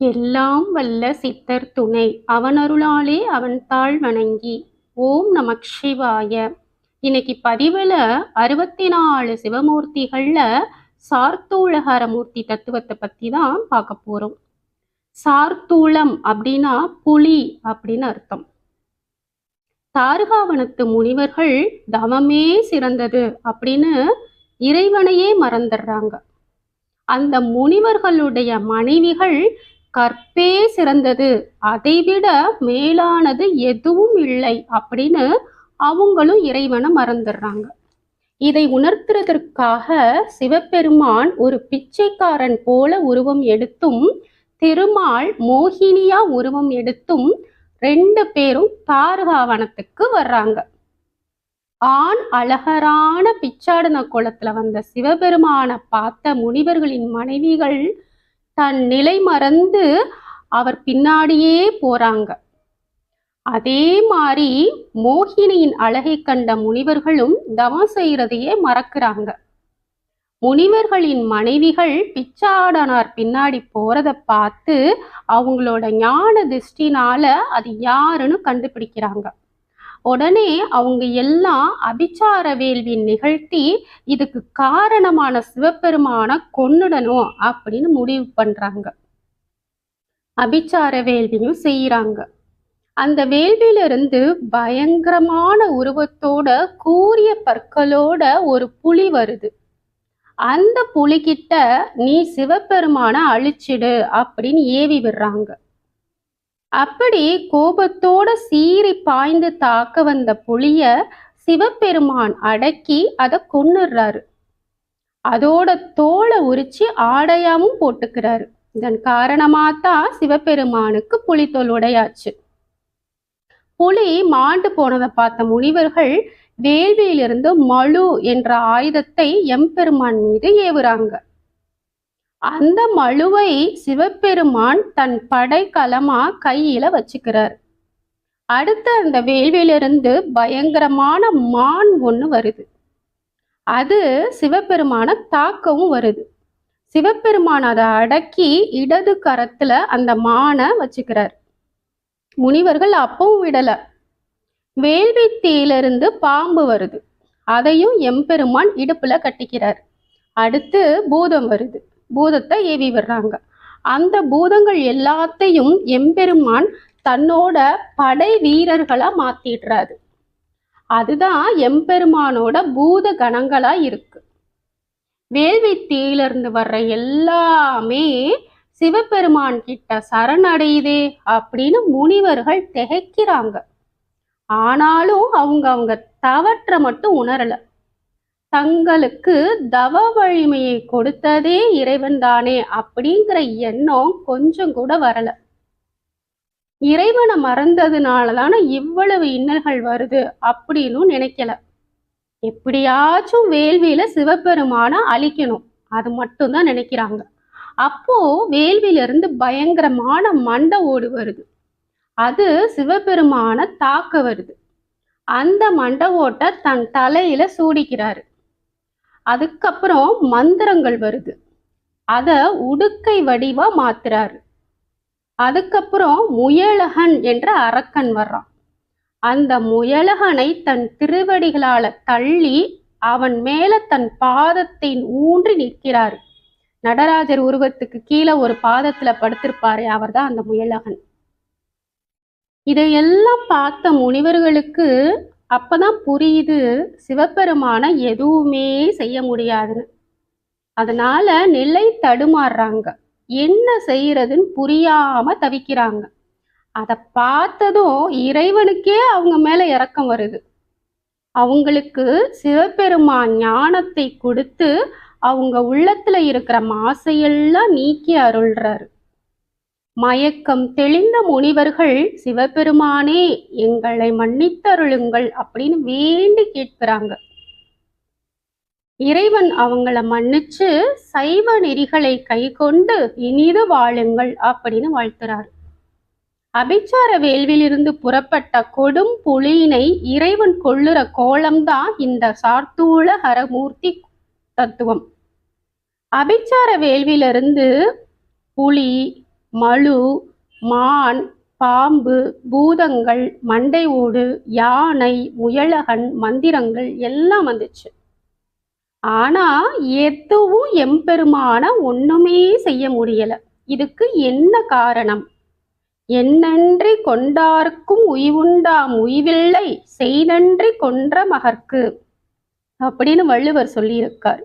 எல்லாம் வல்ல சித்தர் துணை. அவனருளாலே அவன் தாழ் வணங்கி ஓம் நமக் சிவாய. இன்னைக்கு பதிவில் அறுபத்தி நாலு சிவமூர்த்திகள்ல சார்த்தூளகரமூர்த்தி தத்துவத்தை பற்றி தான் பார்க்க போறோம். சார்த்தூளம் அப்படின்னா புலி அப்படின்னு அர்த்தம். தாருகாவனத்து முனிவர்கள் தவமே சிறந்தது அப்படின்னு இறைவனையே மறந்துடுறாங்க. அந்த முனிவர்களுடைய மனைவிகள் கற்பே சிறந்தது. அதைவிட மேலானது எதுவும் இல்லை அப்படின்னு அவங்களும் இறைவனை மறந்துடுறாங்க. இதை உணர்த்துறதற்காக சிவபெருமான் ஒரு பிச்சைக்காரன் போல உருவம் எடுத்தும் திருமால் மோகினியா உருவம் எடுத்தும் ரெண்டு பேரும் தாரகாவனத்துக்கு வர்றாங்க. ஆண் அழகரான பிச்சாடன குளத்துல வந்த சிவபெருமானை பார்த்த முனிவர்களின் மனைவிகள் தன் நிலை மறந்து அவர் பின்னாடியே போறாங்க. அதே மாதிரி மோகினியின் அழகை கண்ட முனிவர்களும் தவம் செய்யறதையே மறக்கிறாங்க. முனிவர்களின் மனைவிகள் பிச்சாடனார் பின்னாடி போறத பார்த்து அவங்களோட ஞான திருஷ்டினால அது யாருன்னு கண்டுபிடிக்கிறாங்க. உடனே அவங்க எல்லாம் அபிச்சார வேள்வி நிகழ்த்தி இதுக்கு காரணமான சிவபெருமான கொன்னுடணும் அப்படின்னு முடிவு பண்றாங்க. அபிச்சார வேள்வியும் செய்யறாங்க அந்த வேள்வியிலிருந்து பயங்கரமான உருவத்தோட கூரிய பற்களோட ஒரு புலி வருது. அந்த புலிகிட்ட நீ சிவபெருமான அழிச்சிடு அப்படின்னு ஏவி விடுறாங்க. அப்படி கோபத்தோட சீறி பாய்ந்து தாக்க வந்த புலிய சிவபெருமான் அடக்கி அதை கொன்னுடுறாரு அதோட தோலை உரிச்சு ஆடையாவும் போட்டுக்கிறாரு. இதன் காரணமா தான் சிவபெருமானுக்கு புலித்தோல் உடையாச்சு. புலி மாண்டு போனதை பார்த்த முனிவர்கள் வேள்வியிலிருந்து மழு என்ற ஆயுதத்தை எம்பெருமான் மீது ஏவுறாங்க. அந்த மழுவை சிவபெருமான் தன் படைக்கலமா கையில வச்சுக்கிறார். அடுத்து அந்த வேள்வியிலிருந்து பயங்கரமான மான் ஒன்று வருது. அது சிவபெருமான தாக்கவும் வருது. சிவபெருமான் அதை அடக்கி இடது கரத்துல அந்த மானை வச்சுக்கிறார். முனிவர்கள் அப்பவும் விடல. வேள்வி தீயிலிருந்து பாம்பு வருது. அதையும் எம்பெருமான் இடுப்புல கட்டிக்கிறார். அடுத்து பூதம் வருது. பூதத்தை ஏவி விடுறாங்க அந்த பூதங்கள் எல்லாத்தையும் எம்பெருமான் தன்னோட படை வீரர்களா மாத்திடுறாரு. அதுதான் எம்பெருமானோட பூத கணங்களா இருக்கு. வேள்வி தீயிலிருந்து வர்ற எல்லாமே சிவபெருமான் கிட்ட சரணடையுதே அப்படின்னு முனிவர்கள் திகைக்கிறாங்க. ஆனாலும் அவங்க அவங்க தவற்றை மட்டும் உணரல. தங்களுக்கு தவ வலிமையை கொடுத்ததே இறைவன் தானே அப்படிங்கிற எண்ணம் கொஞ்சம் கூட வரல. இறைவனை மறந்ததுனால தானே இவ்வளவு இன்னல்கள் வருது அப்படின்னு நினைக்கல. எப்படியாச்சும் வேள்வியில சிவபெருமான அழிக்கணும் அது மட்டும்தான் நினைக்கிறாங்க. அப்போ வேள்வியிலிருந்து பயங்கரமான மண்டை ஓடு வருது. அது சிவபெருமான தாக்க வருது. அந்த மண்டை ஓட்ட தன் தலையில சூடிக்கிறாரு. அதுக்கப்புறம் மந்திரங்கள் வருது. அதை உடுக்கை வடிவா மாத்துறாரு. அதுக்கப்புறம் முயலகன் என்ற அரக்கன் வர்றான். அந்த முயலகனை தன் திருவடிகளால தள்ளி அவன் மேல தன் பாதத்தை ஊன்றி நிற்கிறாரு. நடராஜர் உருவத்துக்கு கீழே ஒரு பாதத்துல படுத்திருப்பாரு அவர்தான் அந்த முயலகன். இதையெல்லாம் பார்த்த முனிவர்களுக்கு அப்பதான் புரியுது சிவபெருமான எதுவுமே செய்ய முடியாதுன்னு. அதனால நிலை தடுமாறுறாங்க. என்ன செய்யறதுன்னு புரியாம தவிக்கிறாங்க. அதை பார்த்ததும் இறைவனுக்கே அவங்க மேல இறக்கம் வருது. அவங்களுக்கு சிவபெருமான் ஞானத்தை கொடுத்து அவங்க உள்ளத்துல இருக்கிற மாசையெல்லாம் நீக்கி அருள்றாரு. மயக்கம் தெளிந்த முனிவர்கள் சிவபெருமானே எங்களை மன்னித்தருளுங்கள் அப்படின்னு வேண்டி கேட்கிறாங்க. இறைவன் அவங்கள மன்னிச்சு சைவ நெறிகளை கை கொண்டு இனிது வாழுங்கள் அப்படின்னு வாழ்த்துறார். அபிச்சார வேள்வியிலிருந்து புறப்பட்ட கொடும் புலியினை இறைவன் கொள்ளுற கோலம்தான் இந்த சார்த்தூள ஹரமூர்த்தி தத்துவம். அபிச்சார வேள்வியிலிருந்து புலி மழு மான் பாம்பு பூதங்கள் மண்டை ஓடு யானை முயலகன் மந்திரங்கள் எல்லாம் வந்துச்சு. ஆனா எதுவும் எம்பெருமான ஒண்ணுமே செய்ய முடியல. இதுக்கு என்ன காரணம்? என்னன்றி கொண்டார்க்கும் உய்வுண்டாம் உய்வில்லை செய்தன்றி கொன்ற மகர்க்கு அப்படின்னு வள்ளுவர் சொல்லியிருக்கார்.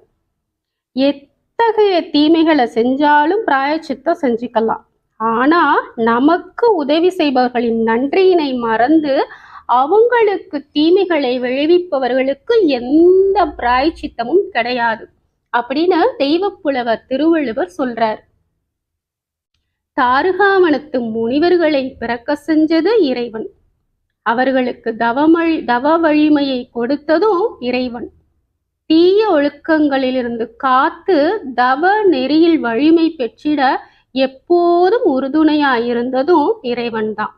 எத்தகைய தீமைகளை செஞ்சாலும் பிராயச்சித்தம் செஞ்சுக்கலாம். ஆனா நமக்கு உதவி செய்பவர்களின் நன்றியினை மறந்து அவங்களுக்கு தீமைகளை விளைவிப்பவர்களுக்கு எந்த பிராய்ச்சித்தமும் கிடையாது அப்படின்னு தெய்வப்புலவர் திருவள்ளுவர் சொல்றார். தாருகாவனத்து முனிவர்களை பிறக்க செஞ்சது இறைவன். அவர்களுக்கு தவமழி தவ வலிமையை கொடுத்ததும் இறைவன். தீய ஒழுக்கங்களிலிருந்து காத்து தவ நெறியில் வலிமை பெற்றிட எப்போதும் உறுதுணையாயிருந்ததும் இறைவன்தான்.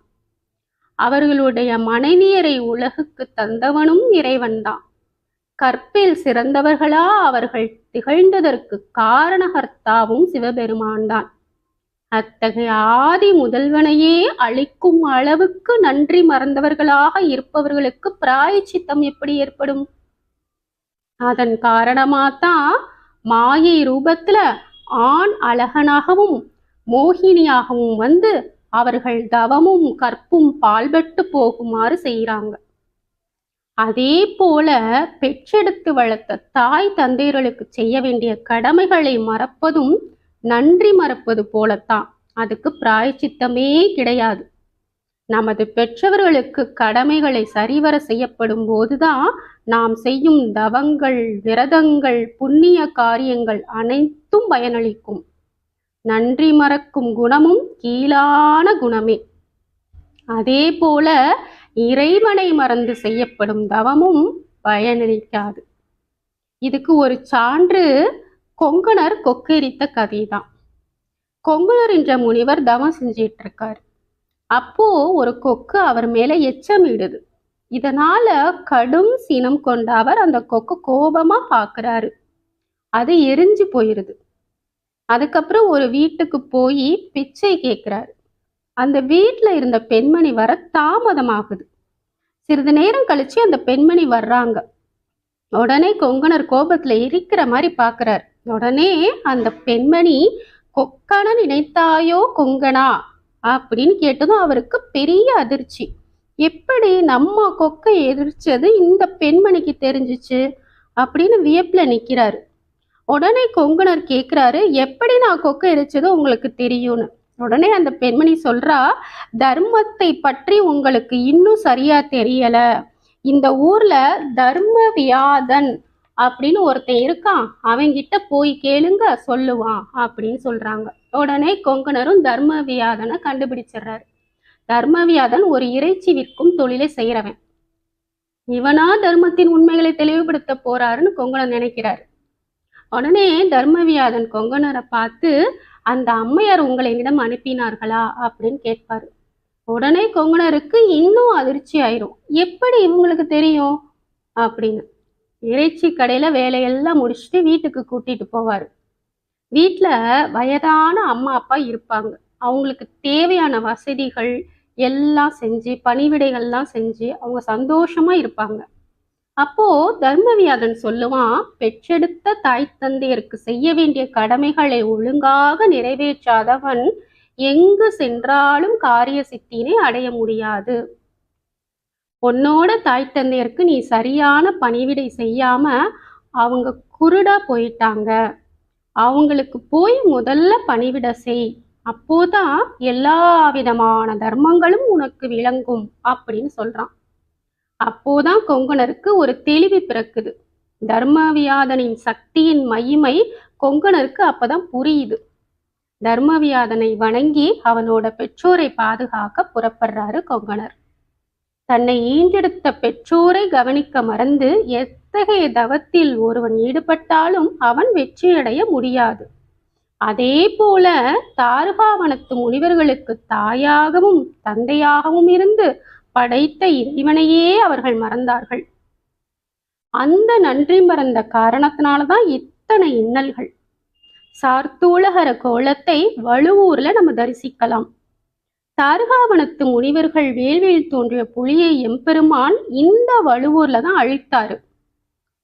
அவர்களுடைய மனைவியரை உலகுக்கு தந்தவனும் இறைவன்தான். கற்பில் சிறந்தவர்களா அவர்கள் திகழ்ந்ததற்கு காரணகர்த்தாவும் சிவபெருமான்தான். அத்தகைய ஆதி முதல்வனையே அழிக்கும் அளவுக்கு நன்றி மறந்தவர்களாக இருப்பவர்களுக்கு பிராயச்சித்தம் எப்படி ஏற்படும்? அதன் காரணமாத்தான் மாயை ரூபத்துல ஆண் அழகனாகவும் மோகினியாகவும் வந்து அவர்கள் தவமும் கற்பும் பால்பட்டு போகுமாறு செய்கிறாங்க. அதே போல பெற்றெடுத்து வளர்த்த தாய் தந்தையர்களுக்கு செய்ய வேண்டிய கடமைகளை மறப்பதும் நன்றி மறப்பது போலத்தான். அதுக்கு பிராயச்சித்தமே கிடையாது. நமது பெற்றவர்களுக்கு கடமைகளை சரிவர செய்யப்படும் போதுதான் நாம் செய்யும் தவங்கள் விரதங்கள் புண்ணிய காரியங்கள் அனைத்தும் பயனளிக்கும். நன்றி மறக்கும் குணமும் கீழான குணமே. அதே போல இறைவனை மறந்து செய்யப்படும் தவமும் பயனளிக்காது. இதுக்கு ஒரு சான்று கொங்கணர் கொக்கெரித்த கதைதான். கொங்குணர் என்ற முனிவர் தவம் செஞ்சிட்டு இருக்காரு அப்போ ஒரு கொக்கு அவர் மேல எச்சமிடுது. இதனால கடும் சினம் கொண்ட அவர் அந்த கொக்கு கோபமா பாக்குறாரு. அது எரிஞ்சு போயிருது. அதுக்கப்புறம் ஒரு வீட்டுக்கு போய் பிச்சை கேட்குறாரு அந்த வீட்டில் இருந்த பெண்மணி வர தாமதமாகுது. சிறிது நேரம் கழிச்சு அந்த பெண்மணி வர்றாங்க. உடனே கொங்கணர் கோபத்துல இருக்கிற மாதிரி பாக்குறாரு. உடனே அந்த பெண்மணி கொக்கன நினைத்தாயோ கொங்கனா அப்படின்னு கேட்டதும் அவருக்கு பெரிய அதிர்ச்சி. எப்படி நம்ம கொக்கை எதிர்ச்சது இந்த பெண்மணிக்கு தெரிஞ்சிச்சு? அப்படின்னு வியப்புல நிக்கிறாரு. உடனே கொங்குனர் கேட்குறாரு எப்படி நான் கொக்கை எரிச்சது உங்களுக்கு தெரியும்னு. உடனே அந்த பெண்மணி சொல்றா தர்மத்தை பற்றி உங்களுக்கு இன்னும் சரியா தெரியல. இந்த ஊர்ல தர்ம வியாதன் அப்படின்னு ஒருத்தன் இருக்கான். அவன்கிட்ட போய் கேளுங்க சொல்லுவான் அப்படின்னு சொல்றாங்க. உடனே கொங்கணரும் தர்ம வியாதனை கண்டுபிடிச்சிடுறாரு. தர்மவியாதன் ஒரு இறைச்சி விற்கும் தொழிலை செய்யறவன் இவனா தர்மத்தின் உண்மைகளை தெளிவுபடுத்த போறாருன்னு கொங்கணன் நினைக்கிறாரு. உடனே தர்மவியாதன் கொங்கனரை பார்த்து அந்த அம்மையார் உங்களை என்னிடம் அனுப்பினார்களா? அப்படின்னு கேட்பாரு. உடனே கொங்கனருக்கு இன்னும் அதிர்ச்சி ஆயிரும். எப்படி இவங்களுக்கு தெரியும்? அப்படின்னு. இறைச்சி கடையில வேலையெல்லாம் முடிச்சுட்டு வீட்டுக்கு கூட்டிட்டு போவாரு. வீட்டில் வயதான அம்மா அப்பா இருப்பாங்க. அவங்களுக்கு தேவையான வசதிகள் எல்லாம் செஞ்சு பணிவிடைகள்லாம் செஞ்சு அவங்க சந்தோஷமா இருப்பாங்க. அப்போ தர்மவியாதன் சொல்லுவான் பெற்றெடுத்த தாய் தந்தையருக்கு செய்ய வேண்டிய கடமைகளை ஒழுங்காக நிறைவேற்றாதவன் எங்கு சென்றாலும் காரிய சித்தினை அடைய முடியாது. உன்னோட தாய் தந்தையருக்கு நீ சரியான பணிவிடை செய்யாம அவங்க குருடா போயிட்டாங்க. அவங்களுக்கு போய் முதல்ல பணிவிட செய். அப்போதான் எல்லா விதமான தர்மங்களும் உனக்கு விளங்கும் அப்படின்னு சொல்றான். அப்போதான் கொங்கணருக்கு ஒரு தெளிவு பிறக்குது. தர்மவியாதனின் சக்தியின் மகிமை கொங்கணருக்கு அப்பதான் புரியுது. தர்மவியாதனை வணங்கி அவனோட பெற்றோரை பாதுகாக்க புறப்படுறாரு கொங்கணர் தன்னை ஈண்டெடுத்த பெற்றோரை கவனிக்க மறந்து எத்தகைய தவத்தில் ஒருவன் ஈடுபட்டாலும் அவன் வெற்றியடைய முடியாது. அதே போல தாருகாவனத்து முனிவர்களுக்கு தாயாகவும் தந்தையாகவும் இருந்து படைத்த இறைவனையே அவர்கள் மறந்தார்கள். அந்த நன்றி மறந்த காரணத்தினாலதான் இத்தனை இன்னல்கள். சார்த்தூலகர கோலத்தை வழுவூர்ல நம்ம தரிசிக்கலாம். தாரகாவனத்து முனிவர்கள் வேள்வியில் தோன்றிய புலியை எம்பெருமான் இந்த வழுவூர்ல தான் அழித்தாரு.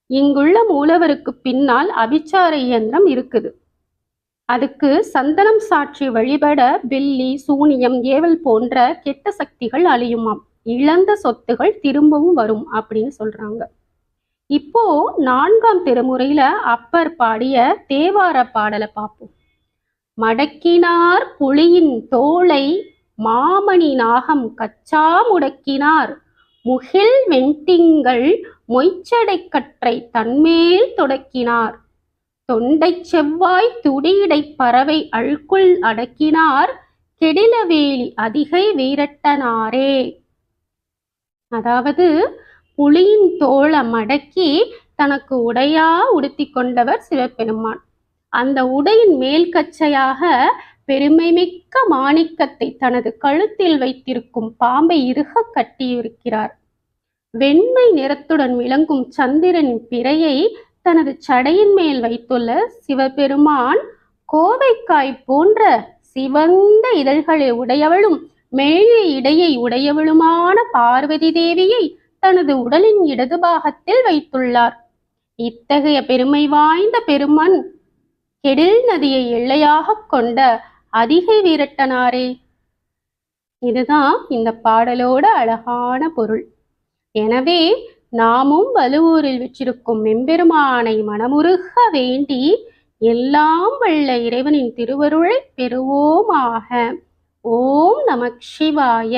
இங்குள்ள மூலவருக்கு பின்னால் அபிச்சார இயந்திரம் இருக்குது. அதுக்கு சந்தனம் சாட்சி வழிபட பில்லி சூனியம் ஏவல் போன்ற கெட்ட சக்திகள் அழியுமாம். இழந்த சொத்துகள் திரும்பவும் வரும் அப்படின்னு சொல்றாங்க. இப்போ நான்காம் திருமுறையில அப்பர் பாடிய தேவார பாடலை பார்ப்போம் மடக்கினார் புலியின் தோலை மாமணி நாகம் கச்சா முடக்கினார். முகில் வெண்திங்கள் மொய்ச்சடை கற்றை தன்மேல் தொடக்கினார். தொண்டை செவ்வாய் துடியடை பறவை அழுக்குள் அடக்கினார். கெடிலவேலி அதிகை வீரட்டனாரே அதாவது புலியின் தோளை மடக்கி தனக்கு உடையா உடுத்தி கொண்டவர் சிவபெருமான். அந்த உடையின் மேல் கச்சையாக பெருமைமிக்க மாணிக்கத்தை தனது கழுத்தில் வைத்திருக்கும் பாம்பை இறுக கட்டியிருக்கிறார். வெண்மை நிறத்துடன் விளங்கும் சந்திரனின் பிறையை தனது சடையின் மேல் வைத்துள்ள சிவபெருமான் கோவைக்காய் போன்ற சிவந்த இதழ்களை உடையவளும் மேலே இடையை உடையவளுமான பார்வதி தேவியை தனது உடலின் இடது பாகத்தில் வைத்துள்ளார். இத்தகைய பெருமை வாய்ந்த பெருமன் கெடில் நதியை எல்லையாகக் கொண்ட அதிகை வீரட்டனாரே. இதுதான் இந்த பாடலோட அழகான பொருள். எனவே நாமும் வலுவூரில் வச்சிருக்கும் மெம்பெருமானை மனமுருக வேண்டி எல்லாம் வல்ல இறைவனின் திருவருளை பெறுவோமாக. ஓம் நமக் சிவாய.